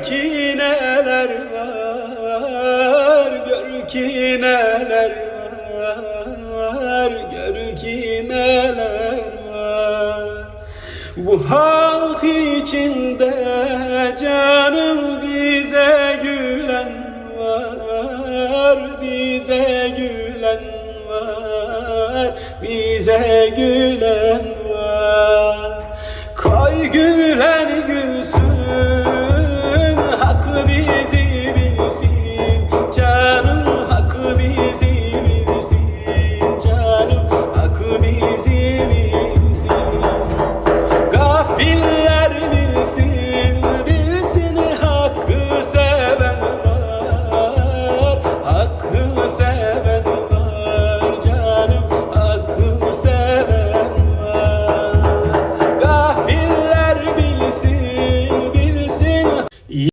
gör ki neler var Gör ki neler var Gör ki neler var. Bu halk içinde canım bize gülen var Bize gülen var Bize gülen var. Koy gülen